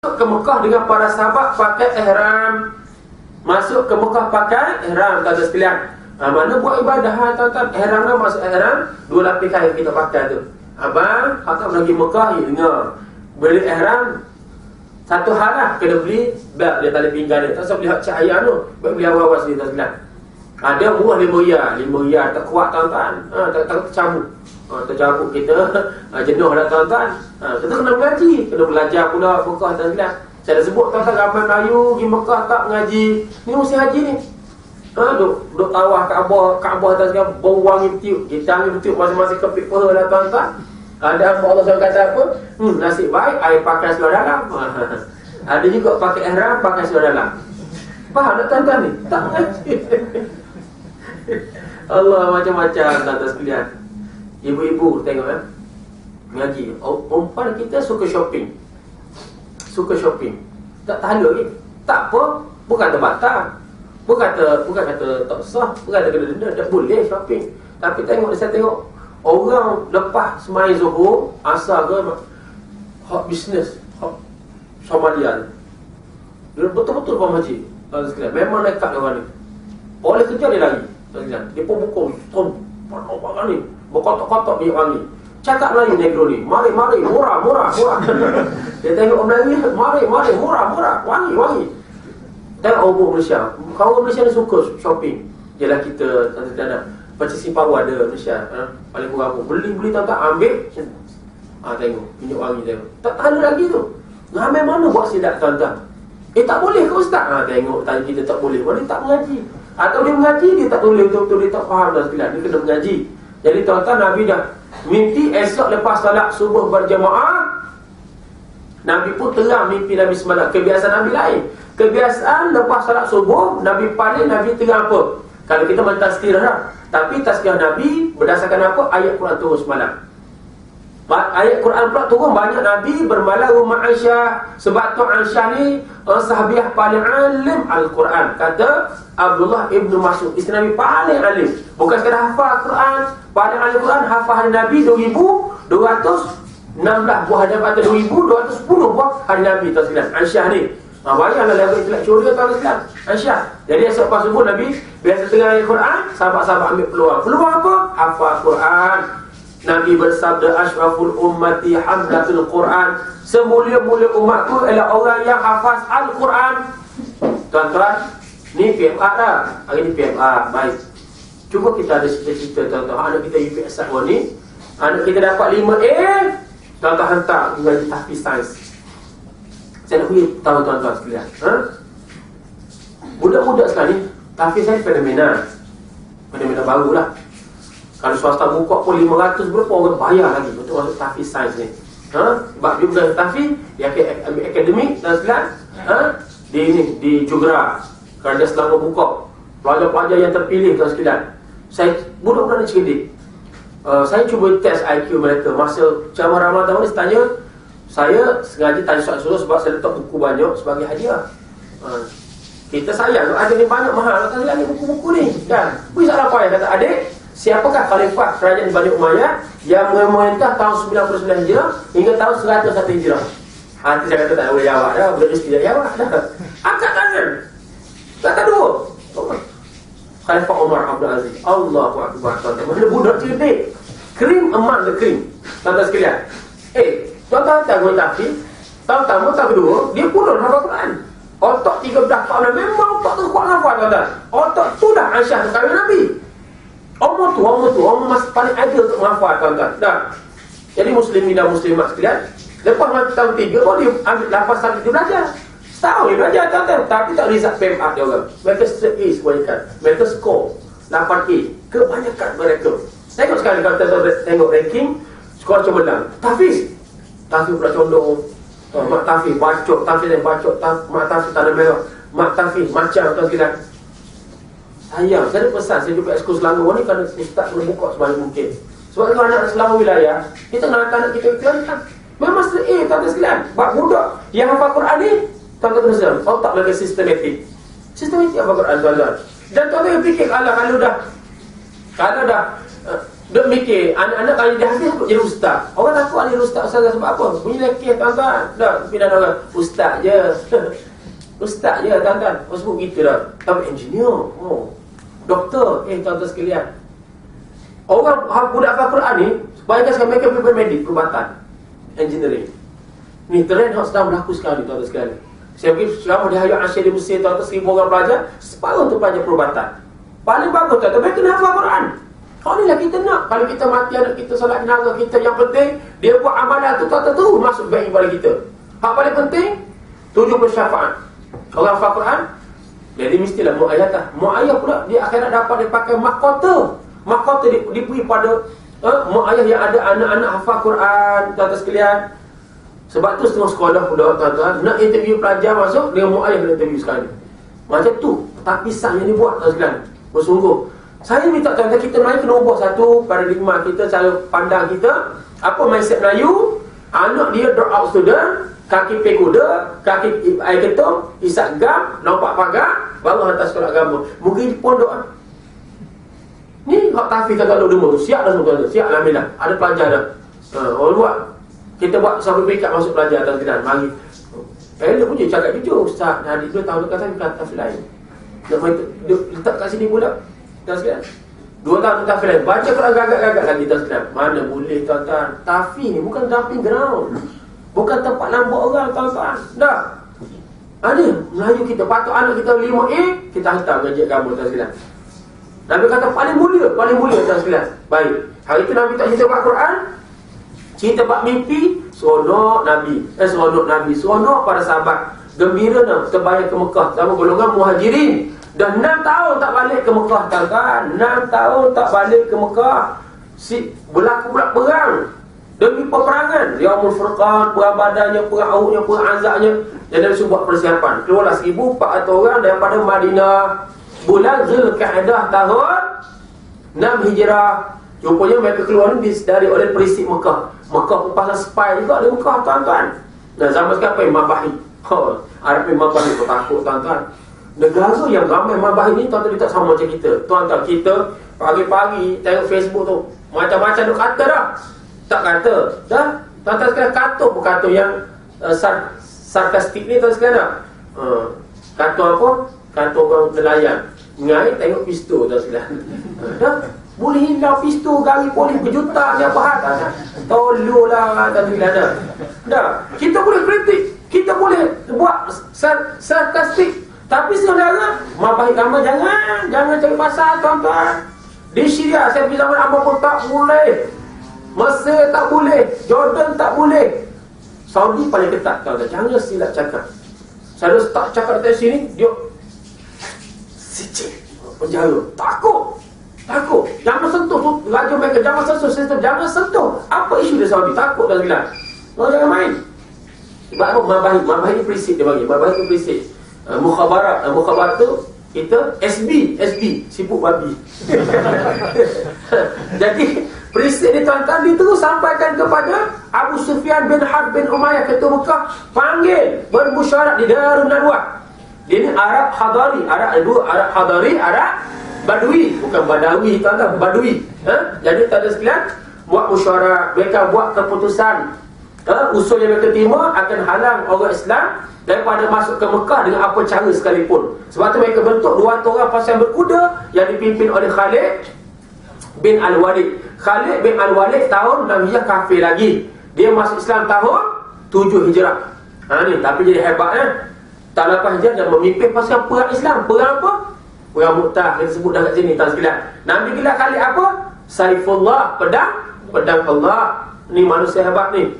Masuk ke Mekah dengan para sahabat pakai ihram. Masuk ke Mekah pakai ihram tuan-tuan sekalian. Ha, mana buat ibadah ha, tuan-tuan? Ihram kan masuk ihram, dua lapis kain kita pakai tu. Abang, kakak pergi Mekah, ya dengar. Beli ihram, satu hal lah, kena beli bel dia tali pinggang dia. Tak usah beli hak cahaya tu. Beli awal-awal sini, tuan sekalian. Ha, dia murah lima riyal. Lima riyal tak kuat tuan-tuan. Ha, tak, tak tercabut. Ha, tercabut kita. Ha, jenuh dah tuan-tuan. Ha, kita kena mengaji. Kena belajar pula Mekah tuan sekalian. Saya dah sebut tuan-tuan ramai Melayu pergi Mekah tak mengaji. Ni mesti haji ni. Ha, duk, duk tawah Kaabah, Kaabah tuan sekalian. Bau wangi tiup. Kita angin tiup masing-masing kepik peha lah tuan-tuan. Ada apa Allah SWT kata apa? Hmm, nasib baik, air pakai seluar dalam. Ada juga pakai ihram, pakai seluar dalam. Faham tak tuan-tuan ni? Tak mengaji. Allah macam-macam tuan-tuan sekalian. Ibu-ibu tengok ya. Mengaji. Oh, perempuan kita suka shopping. Suka shopping. Tak tahan lagi. Tak apa. Bukan batal. Bukan kata, bukan kata tak sah. Bukan kata denda. Tak boleh shopping. Tapi tengok, saya tengok. Orang lepas semai zuhur, asal ke hak bisnes, hak Somalia. Dia betul-betul Pak Haji. Memang dia orang ni. Oleh kerja dia lari. Dia pun pukul, ton, panas banget ni. Berkotok-kotok dia orang ni. Cakap Melayu negro ni. Mari, mari, murah, murah, murah. dia tengok Melayu, mari, mari, murah, murah, wangi, wangi. Tengok orang Malaysia. Kawan Malaysia ni suka shopping. Yalah kita, tuan-tuan, purchasing power ada Malaysia ha? paling kurang pun beli-beli tak tak ambil ha, tengok minyak wangi tengok tak ada lagi tu ramai mana buat silap tuan-tuan eh tak boleh ke ustaz ha, tengok tadi kita tak boleh mana tak mengaji atau dia mengaji dia tak boleh betul-betul dia tak faham dah sekalian dia kena mengaji. Jadi tuan-tuan Nabi dah mimpi esok lepas salat subuh berjamaah Nabi pun terang mimpi Nabi semalam. Kebiasaan Nabi lain. Kebiasaan lepas salat subuh Nabi paling Nabi terang apa? Kalau kita mentazkirah lah. Tapi tazkirah Nabi berdasarkan apa? Ayat Quran turun semalam. Ayat Quran pula turun banyak Nabi bermalam rumah Aisyah. Sebab tu Aisyah ni uh, sahabiah paling alim Al-Quran. Kata Abdullah Ibn Mas'ud. Isteri Nabi paling alim. Bukan sekadar hafal Quran. Paling alim Quran hafal hari Nabi 2216 buah hari Nabi atau 2210 buah hari Nabi. Aisyah ni. Ha, bayanglah level intelektual dia tahu Islam. Aisyah. Jadi esok pas subuh Nabi biasa tengah ayat Quran, sahabat-sahabat ambil peluang. Peluang apa? Hafal Quran. Nabi bersabda asyraful ummati hamdatul Quran. Semulia-mulia umatku ialah orang yang hafaz Al-Quran. Tuan-tuan, ni PMA dah. Hari ni PMA. Baik. Cuba kita ada cita-cita tuan-tuan. Anak kita UPS ni. Anak kita dapat 5A. Tuan-tuan hantar mengaji tahfiz sains. Saya nak bagi tahu tuan-tuan sekalian. Ha? Budak-budak sekali, tapi saya fenomena. Fenomena baru lah. Kalau swasta buka pun 500 berapa orang bayar lagi untuk masuk tahfiz sains ni. Ha? Sebab dia bukan tahfiz, dia ambil akademik dan sekalian. Ha? Di ini, di Jugra. Kerana dia selama buka. Pelajar-pelajar yang terpilih tuan sekalian. Saya, budak-budak ni cerdik. Uh, saya cuba test IQ mereka. Masa ceramah Ramadan ni, tanya, saya sengaja tanya soal-soal sebab saya letak buku banyak sebagai hadiah. Ha. Kita sayang ada ni banyak mahal kan lagi buku-buku ni kan. Bisa apa ya kata adik? Siapakah khalifah kerajaan Bani Umayyah yang memerintah tahun 99 Hijrah hingga tahun 101 Hijrah? Hati saya kata tak boleh jawab dah, boleh mesti tak jawab dah. Angkat tangan. Kata dua. Khalifah Umar Abdul Aziz. Allahu Akbar. Mana budak cerdik. Krim emas the krim. Tuan-tuan sekalian. Eh, Tuan-tuan tak guna tahfiz Tahun pertama, tahun kedua Dia kurun hafal Quran Otak 13 14 memang otak tu kuat hafal tuan-tuan Otak tu dah Aisyah kahwin Nabi Umur tu, umur tu Umur masih paling ada untuk menghafal tuan-tuan. Dah. Jadi muslimin dan muslimat sekalian Lepas mati tahun 3 Baru dia ambil 8 tahun dia belajar. Setahun dia belajar tuan-tuan. Tapi tak result PMA dia orang. Mereka straight A kebanyakan Mereka score 8A Kebanyakan mereka. Tengok sekali kalau kita tengok ranking Skor cemerlang Tapi Tafi pula condong. Mak Tafi bacok Tafi yang bacok Mak Tafi tak ada merah. Mak Tafi macam tuan sekalian Saya ada pesan Saya jumpa ekskul Selangor ni Kerana ustaz kena buka sebanyak mungkin Sebab kalau anak Selangor wilayah Kita nak anak kita iklankan Memang straight A tuan sekalian Bak budak Yang hafal Quran ni Tuan-tuan kena sedang Tahu tak lagi sistematik Sistematik apa Quran tuan-tuan Dan tuan-tuan yang fikir Alah kalau dah Kalau dah uh, Duk mikir, anak-anak kalau dia habis aku jadi ustaz. Orang takut ada ustaz ustaz sebab apa? Bunyi lekeh tuan-tuan. Tak, pindah orang. Ustaz je. ustaz je tuan-tuan. Oh sebut gitu dah. Tapi engineer. Oh. Doktor. Eh tuan-tuan sekalian. Orang budak Al-Quran ni, bayangkan sekarang mereka pergi medik, perubatan. Engineering. Ni trend yang sedang berlaku sekarang ni tuan-tuan sekalian. Saya pergi selama di Hayat Asyir di Mesir tuan-tuan seribu orang pelajar, separuh tu pelajar perubatan. Paling bagus tuan-tuan, mereka nak hafal Quran. Kalau ni lah kita nak. Kalau kita mati anak kita, salat jenazah kita, yang penting, dia buat amalan tu tuan-tuan terus masuk baik kepada kita. Hak paling penting, tujuh persyafaat. Orang hafal Quran, jadi mestilah mu'ayatah. Mu'ayah pula, di akhirat dapat dia pakai mahkota. Mahkota diberi pada eh, mu'ayah yang ada anak-anak hafal Quran, tuan-tuan sekalian. Sebab tu setengah sekolah pula tuan-tuan Nak interview pelajar masuk Dengan mu'ayah nak interview sekali Macam tu Tapisan yang dibuat tuan sekalian Bersungguh Saya minta tuan-tuan kita Melayu kena ubah satu Paradigma kita Cara pandang kita Apa mindset Melayu Anak dia drop out student Kaki pekuda Kaki air ketum Isak gam Nampak pagar Baru hantar sekolah agama Mungkin pondok ah. Ni hak tafiz kalau demo tu Siap dah semua Siap lah ambil dah Ada pelajar dah ha, Orang buat kita buat sampai peringkat masuk pelajar atas kedan. Mari. Eh, dia punya cakap jujur. Ustaz, dah adik dua tahun dekat saya bukan tafil lain. Dia, dia letak kat sini pula. Atas kedan. Dua tahun tafil lain. Baca kalau gagak-gagak lagi kedan. Mana boleh tuan-tuan. Tafil ni bukan dumping ground. Bukan tempat lambuk orang tuan-tuan. Dah. Ada. Melayu kita. Patut anak kita lima A. Kita hantar gajian kamu atas kedan. Nabi kata paling mulia. Paling mulia atas kedan. Baik. Hari itu Nabi tak cerita buat Quran. Cerita bab mimpi, seronok Nabi. Eh, seronok Nabi. Seronok para sahabat. Gembira nak terbayar ke Mekah. Sama golongan muhajirin. Dah 6 tahun tak balik ke Mekah, tuan-tuan. 6 tahun tak balik ke Mekah. Si, berlaku pula perang. Demi peperangan. Yaumul Furqan, perang badannya, perang awuknya, perang azaknya. Jadi dia buat persiapan. Keluarlah 1,400 orang daripada Madinah. Bulan Zulkaadah tahun 6 Hijrah. Rupanya mereka keluar ni dari oleh perisik Mekah. Mekah pun pasal spy juga di Mekah tuan-tuan. Dan zaman sekarang apa yang mabahi? Oh, Arab yang mabahi pun takut tuan-tuan. Negara yang ramai mabahi ni tuan-tuan tak sama macam kita. Tuan-tuan kita pagi-pagi tengok Facebook tu. Macam-macam tu kata dah. Tak kata. Dah. Tuan-tuan sekarang kata pun kata yang uh, sar sarkastik ni tuan sekarang dah. Uh, kata apa? Kata orang nelayan. Ngai tengok pistol tuan sekarang. Uh, dah. Boleh hilang pistol gari polis berjuta ni apa hal tak? Tolonglah tak bila ada. Dah. Kita boleh kritik. Kita boleh buat sarkastik. Tapi sebenarnya mabahik lama jangan jangan cari pasal tuan-tuan. Di Syria saya pergi zaman apa pun tak boleh. Mesir tak boleh, Jordan tak boleh. Saudi paling ketat tuan-tuan. Jangan silap cakap. Saya tak cakap dari sini, dia sicik penjara. Takut. Takut. Jangan sentuh tu. Raja mereka jangan sentuh sistem. Jangan sentuh. Apa isu dia Saudi? Takut dan gila. Oh, jangan main. Sebab apa? Mabahi. Mabahi prinsip dia bagi. Mabahi prinsip. Uh, mukhabarat. Uh, mukhabarat tu kita SB. SB. Sibuk babi. Jadi, prinsip ni tuan-tuan dia terus sampaikan kepada Abu Sufyan bin Harb bin Umayyah ketua Mekah. Panggil. Bermusyarat di Darun Nadwah. Dia ni Arab Hadari. Arab dua. Arab Hadari. Arab Badui bukan Badawi tuan-tuan Badui ha? jadi ada sekalian buat musyawarah mereka buat keputusan ha? usul yang mereka terima akan halang orang Islam daripada masuk ke Mekah dengan apa cara sekalipun sebab tu mereka bentuk dua orang pasal berkuda yang dipimpin oleh Khalid bin Al-Walid Khalid bin Al-Walid tahun 6 Hijrah kafir lagi dia masuk Islam tahun 7 Hijrah ha, ni, tapi jadi hebat eh? tak lepas Hijrah dan memimpin pasal perang Islam perang apa? Orang Mu'tah kita sebut dah kat sini tuan sekalian. Nabi gelar kali apa? Saifullah, pedang, pedang Allah. Ni manusia hebat ni.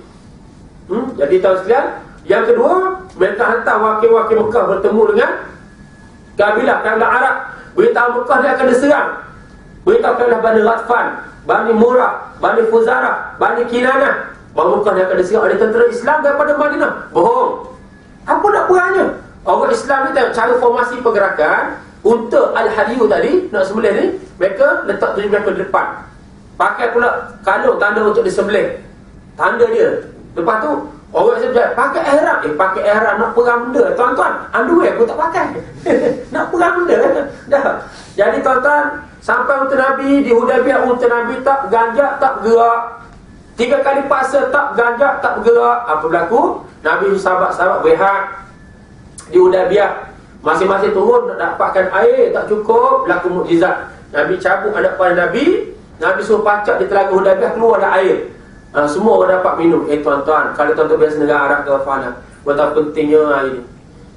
Hmm? Jadi tuan sekalian, yang kedua, mereka hantar wakil-wakil Mekah bertemu dengan kabilah kabilah Arab. Beritahu Mekah dia akan diserang. Beritahu kabilah Bani Ratfan, Bani Murah, Bani Fuzarah, Bani Kinanah. Bahawa Mekah dia akan diserang oleh tentera Islam daripada Madinah. Bohong. Apa nak perangnya? Orang Islam ni tengok cara formasi pergerakan Unta Al-Hariyu tadi Nak sembelih ni Mereka letak tujuh mereka di depan Pakai pula kalung tanda untuk disembelih Tanda dia Lepas tu Orang saya pakai ihram. Eh, pakai ihram nak perang benda. Tuan-tuan, underwear pun tak pakai. nak perang benda. Dah. Jadi tuan-tuan, sampai untuk Nabi, di Hudaybiyah untuk Nabi tak ganjak, tak gerak. Tiga kali paksa tak ganjak, tak bergerak. Apa berlaku? Nabi sahabat-sahabat berehat. Di Hudaybiyah, masing-masing turun nak dapatkan air, tak cukup. Berlaku mukjizat. Nabi cabut anak pada Nabi. Nabi suruh pacak di telaga Hudaybiyah, keluar ada air. Ha, semua orang dapat minum. Eh tuan-tuan, kalau tuan-tuan biasa negara Arab ke apa nak, betapa pentingnya air ni.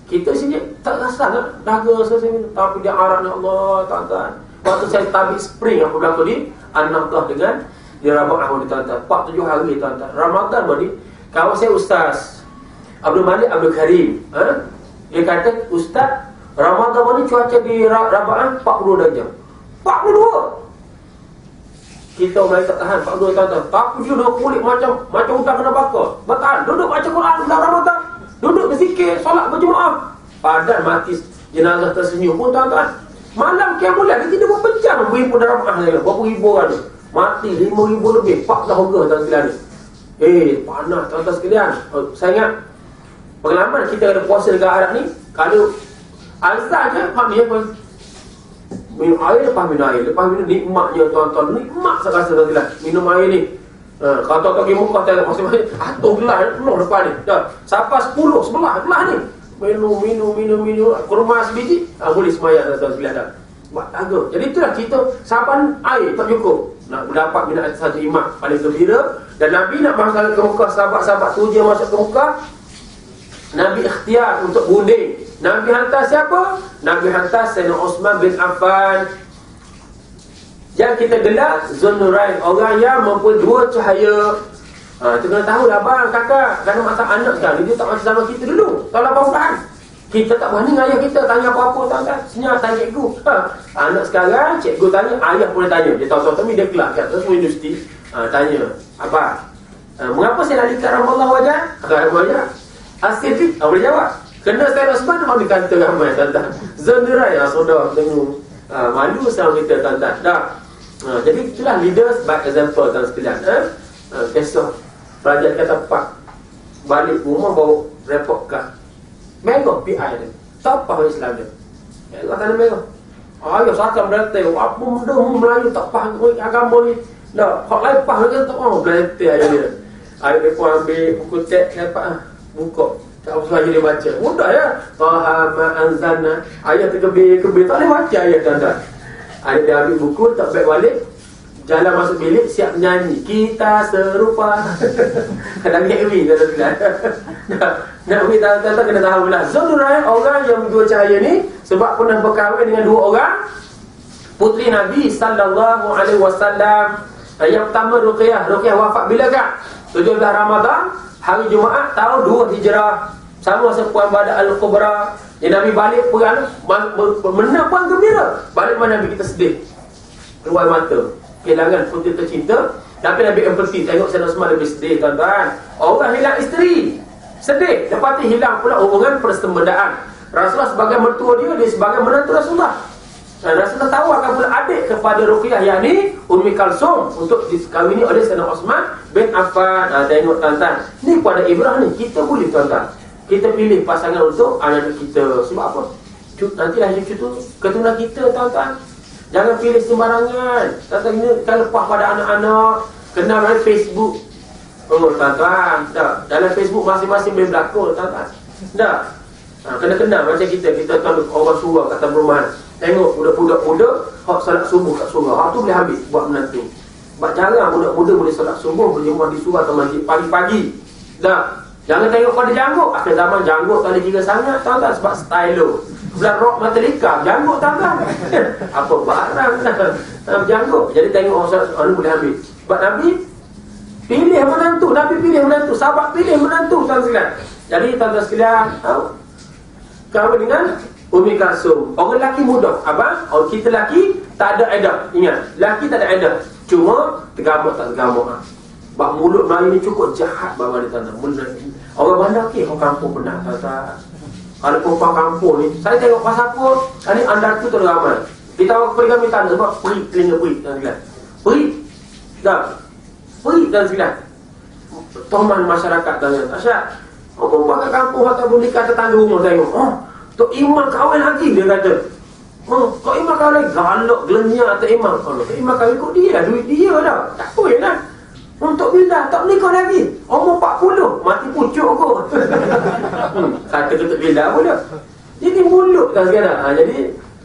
Kita sini tak rasa nak daga selesai minum. Tapi dia Arab ni Allah, tuan-tuan. Waktu saya tabik spring aku berlaku di An-Naqdah dengan di Rabah Ahmad tuan-tuan. 47 hari tuan-tuan. Ramadan tadi, kawan saya Ustaz Abdul Malik Abdul Karim. Ha? Dia kata, Ustaz, Ramadan ni cuaca di Rabah 40 darjah. 42! Kita orang tak tahan 42 tahun tapi dia dah kulit macam macam hutang kena bakar. Bertahan duduk baca Quran bulan Ramadan duduk berzikir solat berjemaah padahal mati jenazah tersenyum pun tuan-tuan. Malam kiamulan dia tidak berpencang beribu dalam ah berapa ribu orang tu mati lima ribu lebih. Pak dah harga tuan sekalian eh panas tuan-tuan sekalian. Oh, saya ingat pengalaman kita ada puasa dekat Arab ni kalau azan je apa minum air lepas minum air. Lepas minum nikmatnya tuan-tuan. Nikmat saya rasa tuan minum air ni. Ha, kalau tuan-tuan pergi muka tengok masing-masing atuh gelas penuh depan ni. Dah sampai sepuluh sebelah gelas ni. Minum minum minum minum. Kurma sebiji. Ha, boleh semayang tuan-tuan sekalian dah. Buat taga jadi itulah kita saban air tak cukup. Nak mendapat minat satu imat paling gembira. Dan Nabi nak masuk ke Mekah sahabat-sahabat tu je masuk ke Mekah Nabi ikhtiar untuk bunding. Nabi hantar siapa? Nabi hantar Sayyidina Osman bin Affan. Yang kita gelar Zunurain. Orang yang mempunyai dua cahaya. Ha, kita kena tahu lah bang, kakak. Kerana masa anak sekarang, dia tak macam zaman kita dulu. Tahun 80-an. Kita tak berani dengan ayah kita tanya apa-apa tuan-tuan. Senyap tanya cikgu. Ha. Anak sekarang, cikgu tanya, ayah boleh tanya. Dia tahu-tahu tapi dia kelak. Kat semua universiti. Ha, tanya. Apa? Ha, mengapa saya dikatakan Allah wajah? Kata wajah. Hasil ni, ah, boleh jawab. Kena saya sebab memang dikata ramai tuan-tuan. Zenderai ya saudara tengok. Ha, malu sama kita tuan-tuan. Dah. Ha, jadi itulah leaders by example tuan sekalian. Eh? Ha, besok pelajar kata pak balik rumah bawa report kad. Mego PI dia. Siapa orang Islam dia? Allah kena mego. Ayo sakam berarti apa benda Melayu tak faham agama ni. Dah, hak lain faham ke tak faham berarti aja dia. Ayo depa ambil buku teks dapat buka tak usah dia baca. Mudah ya. Taha ma anzalna. Ayat terkebir-kebir tak boleh baca ayat tuan-tuan. Ada dia ambil buku tak baik balik. Jalan masuk bilik siap nyanyi. Kita serupa. Kadang ngewi tuan-tuan. Nak bagi tuan-tuan kena tahu lah Zudurai orang yang dua cahaya ni sebab pernah berkahwin dengan dua orang. Putri Nabi sallallahu alaihi wasallam. Yang pertama Ruqyah. Ruqyah wafat bila kak 17 Ramadan hari Jumaat tahun 2 Hijrah. Sama masa puan pada Al-Kubra. Yang Nabi balik perang menang puan gembira. Balik mana Nabi kita sedih? Keluar mata. Kehilangan putri tercinta. Tapi Nabi empathy tengok saya semua lebih sedih tuan-tuan. Orang hilang isteri. Sedih. Lepas tu hilang pula hubungan persembendaan Rasulullah sebagai mertua dia dia sebagai menantu Rasulullah dan Rasulullah tahu akan pula adik kepada Ruqyah yang ni Ummi Kalsum untuk dikawini oleh Sayyidina Osman bin Affan. Ha, tengok tuan-tuan. Ni pada Ibrahim ni kita boleh tuan-tuan. Kita pilih pasangan untuk anak kita. Sebab apa? Nanti lah cucu tu keturunan kita tuan-tuan. Jangan pilih sembarangan. Tuan-tuan ini kan lepas pada anak-anak. Kenal dari Facebook. Oh tuan-tuan. Dalam Facebook masing-masing boleh berlakon tuan-tuan. Tak. Ha, kena kenal macam kita. Kita tuan orang suruh kata perumahan. Tengok budak-budak muda Hak salat subuh kat surau. Hak tu boleh habis buat menantu Sebab jarang budak muda boleh salat subuh Berjemaah di surau atau masjid pagi-pagi. Dah. Jangan tengok pada janggut. Akhir zaman janggut tak ada kira sangat Tahu tak sebab style tu. Bulan rock mata lika Janggut tak kan Apa barang dah. Janggut. Jadi tengok orang salat subuh boleh habis. Sebab Nabi Pilih menantu. Nabi pilih menantu. Sahabat pilih menantu Tuan sekalian. Jadi tuan-tuan sekalian Kau dengan Umi Kasum Orang lelaki mudah Apa? Orang kita lelaki Tak ada edah Ingat Lelaki tak ada edah Cuma Tergamuk tak tergamuk ha? Sebab mulut Melayu ni cukup jahat Bawa dia tanda Orang mana okey Orang kampung pernah tanda Kalau perempuan kampung ni. Saya tengok pasal apa Ini anda tu tergamai. Kita orang pergi kami tanda Sebab peri Telinga peri Dan sekilas Peri Dah. Peri dan sekilas Toman masyarakat dan Asyad Orang buat kat kampung atau nikah tetangga rumah tengok. Oh Tok Imam kahwin lagi dia kata. Oh, Tok Imam kahwin lagi. Galak gelenya Tok Imam. Kalau Tok Imam kahwin kok dia Duit dia dah. Tak boleh lah. Untuk bila tak nikah lagi. Umur 40 Mati pucuk kok hmm, Kata ketuk bila pun dah Jadi mulut tak sekarang. Ha, Jadi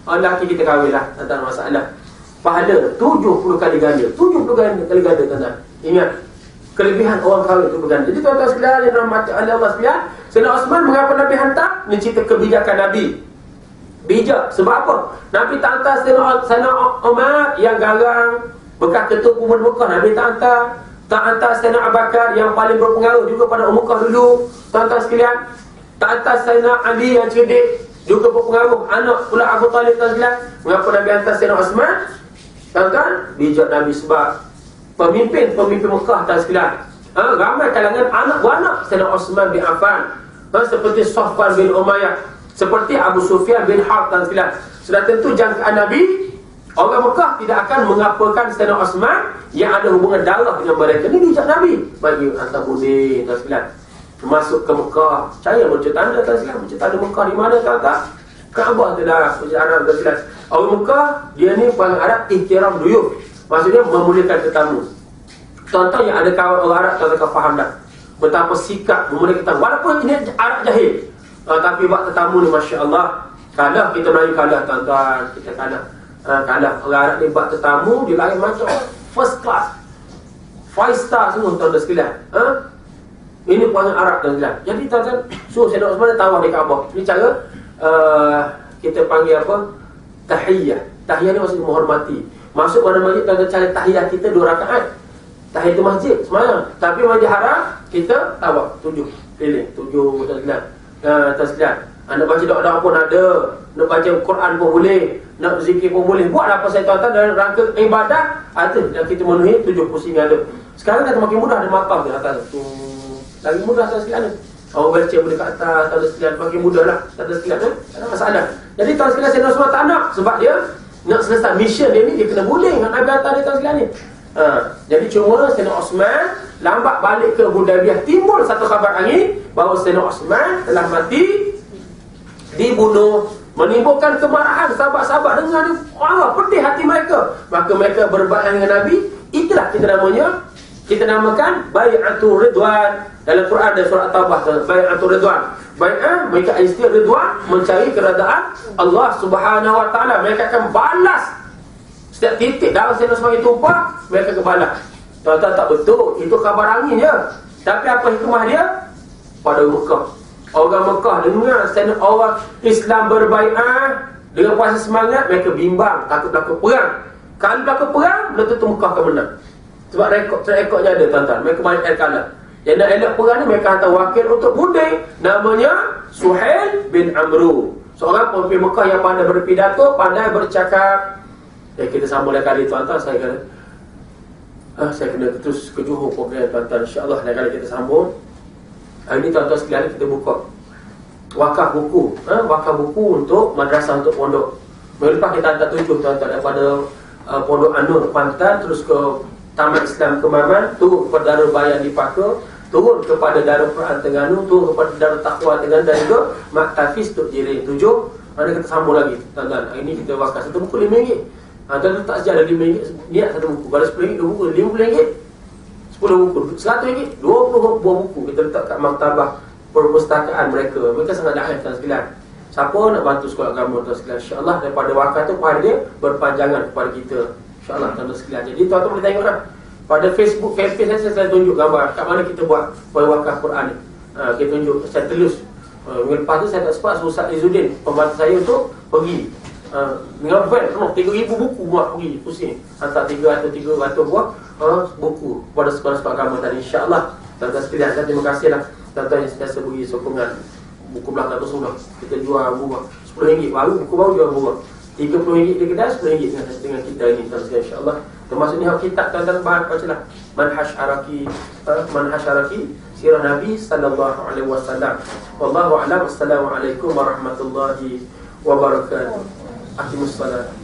Lelaki kita kahwin lah Tak ada masalah. Pahala 70 kali ganda. 70 kali ganda tuan Ingat Kelebihan orang kahwin itu berganda Jadi tuan-tuan sekalian Yang dalam mata Allah sekalian Sayyidina Osman mengapa Nabi hantar? Cerita kebijakan Nabi. Bijak. Sebab apa? Nabi tak hantar Sayyidina Umar Yang garang Bekas ketua kumul Mekah. Nabi tak hantar. Tak hantar Sayyidina Abu Bakar Yang paling berpengaruh juga pada Mekah dulu. Tuan-tuan sekalian Tak hantar Sayyidina Ali yang cerdik juga berpengaruh. Anak pula Abu Talib tuan sekalian mengapa Nabi hantar Sayyidina Osman? Tuan-tuan bijak Nabi sebab pemimpin pemimpin Mekah tuan sekalian. Ha, ramai kalangan anak beranak Sayyidina Osman bin Affan. Ha, seperti Sofwan bin Umayyah seperti Abu Sufyan bin Harb tuan sekalian. Sudah tentu jangkaan Nabi Orang Mekah tidak akan mengapakan Sayyidina Osman yang ada hubungan darah dengan mereka. Ini bijak Nabi. Bagi hantar budi, tuan sekalian. Masuk ke Mekah saya baca tanda tak silap baca tanda Mekah di mana tak tak Kaabah tu dah tak silap orang Mekah dia ni paling Arab ihtiram duyuk maksudnya memuliakan tetamu tuan-tuan yang ada kawan orang Arab tak akan faham dah betapa sikap memuliakan tetamu walaupun ini Arab jahil uh, tapi buat tetamu ni Masya Allah kalah kita Melayu kalah tuan-tuan kita kalah uh, kalah orang Arab ni buat tetamu dia lain macam first class five star semua tuan-tuan sekalian uh, ini perangai Arab Islam. Jadi tuan-tuan, suruh Sayyidina Osman tawaf di Kaabah. Ini cara uh, kita panggil apa? Tahiyyah. Tahiyyah ni maksudnya menghormati. Masuk pada masjid tuan-tuan cara tahiyyah kita dua rakaat. Tahiyyah itu masjid semayang. Tapi masjid haram kita tawaf tujuh keliling, tujuh tuan-tuan. Uh, tuan-tuan, anda baca doa-doa pun ada, nak baca Quran pun boleh, nak zikir pun boleh. Buat apa saya tuan-tuan dalam rangka ibadah ada yang kita memenuhi tujuh pusing ada. Sekarang kata makin mudah ada mapam di atas tu. Lagi mudah tak sekalian Orang baca boleh kat atas Tak ada sekalian Makin mudah lah sekalian kan Tak ada masalah Jadi tuan sekalian Saya semua tak nak Sebab dia Nak selesai mission dia ni Dia kena boleh Dengan Nabi atas dia tuan sekalian ni. Ha. Jadi cuma Sayyidina Osman Lambat balik ke Hudaybiyah Timbul satu khabar angin Bahawa Sayyidina Osman Telah mati Dibunuh Menimbulkan kemarahan. Sahabat-sahabat dengar ni Allah pedih hati mereka. Maka mereka berbaik dengan Nabi. Itulah kita namanya kita namakan Bayatul Ridwan. Dalam Quran dan surah At-Taubah Bayatul Ridwan. Bayat mereka istilah Ridwan mencari keredaan Allah Subhanahu Wa Taala. Mereka akan balas. Setiap titik dalam sini sebagai tumpah mereka akan balas. Tuan-tuan tak betul. Itu kabar angin je. Tapi apa hikmah dia? Pada Mekah. Orang Mekah dengar sana orang Islam berbaiat dengan puasa semangat mereka bimbang. Takut takut perang. Kalau takut perang belum tentu Mekah akan menang sebab rekod rekodnya ada tuan-tuan. Mereka banyak air kalah. Yang nak elak perang ni mereka hantar wakil untuk bunding. Namanya Suhail bin Amru. Seorang pemimpin Mekah yang pandai berpidato, pandai bercakap. Ya kita sambung lagi kali tuan-tuan. Saya kena, ah, saya kena terus ke Johor program tuan-tuan. InsyaAllah lagi kali kita sambung. Hari ini tuan-tuan sekalian kita buka. Wakaf buku. Ha? Wakaf buku untuk madrasah untuk pondok. Melepas kita hantar tujuh tuan-tuan daripada uh, pondok Anur Pantan terus ke Taman Islam Kemaman turun kepada Darul Bayan di Paka turun kepada Darul Quran Terengganu turun kepada Darul Taqwa Terengganu dan juga Mak Tafiz Tuk Jiring tujuh mana kita sambung lagi tuan-tuan? Ini kita wakaf satu buku RM5 ha, tuan-tuan tak sejarah RM5 niat satu buku. Kalau RM10 dua buku RM50 sepuluh buku RM100 dua puluh buah buku. Kita letak kat maktabah perpustakaan mereka. Mereka sangat dahan tuan sekalian. Siapa nak bantu sekolah agama tuan sekalian? insyaAllah daripada wakaf tu pada berpanjangan kepada kita InsyaAllah tuan-tuan sekalian Jadi tuan-tuan boleh tengok lah Pada Facebook, fanpage saya, saya tunjuk gambar Kat mana kita buat Perwakaf Quran ni. Ha, Kita tunjuk saya telus ha, Minggu lepas tu saya tak sempat Ustaz Izzuddin Pembantu saya tu Pergi. Ha, Dengan van penuh 3,000 buku buat pergi Pusing. Hantar 300-300 buah ha, Buku. Pada sekolah-sekolah agama tadi InsyaAllah. Tuan-tuan sekalian terima kasih lah. Tuan-tuan yang sentiasa beri sokongan Buku belakang tu sudah Kita jual buah. RM10 baru Buku baru jual buah RM30 di kedai, RM10 dengan, dengan kita ini tuan-tuan insya-Allah. Termasuk ni hak kitab tuan-tuan bahan bacalah. Manhaj Araki, uh, Manhaj Araki Sirah Nabi sallallahu alaihi wasallam. Wallahu a'lam. Assalamualaikum warahmatullahi wabarakatuh. Salat.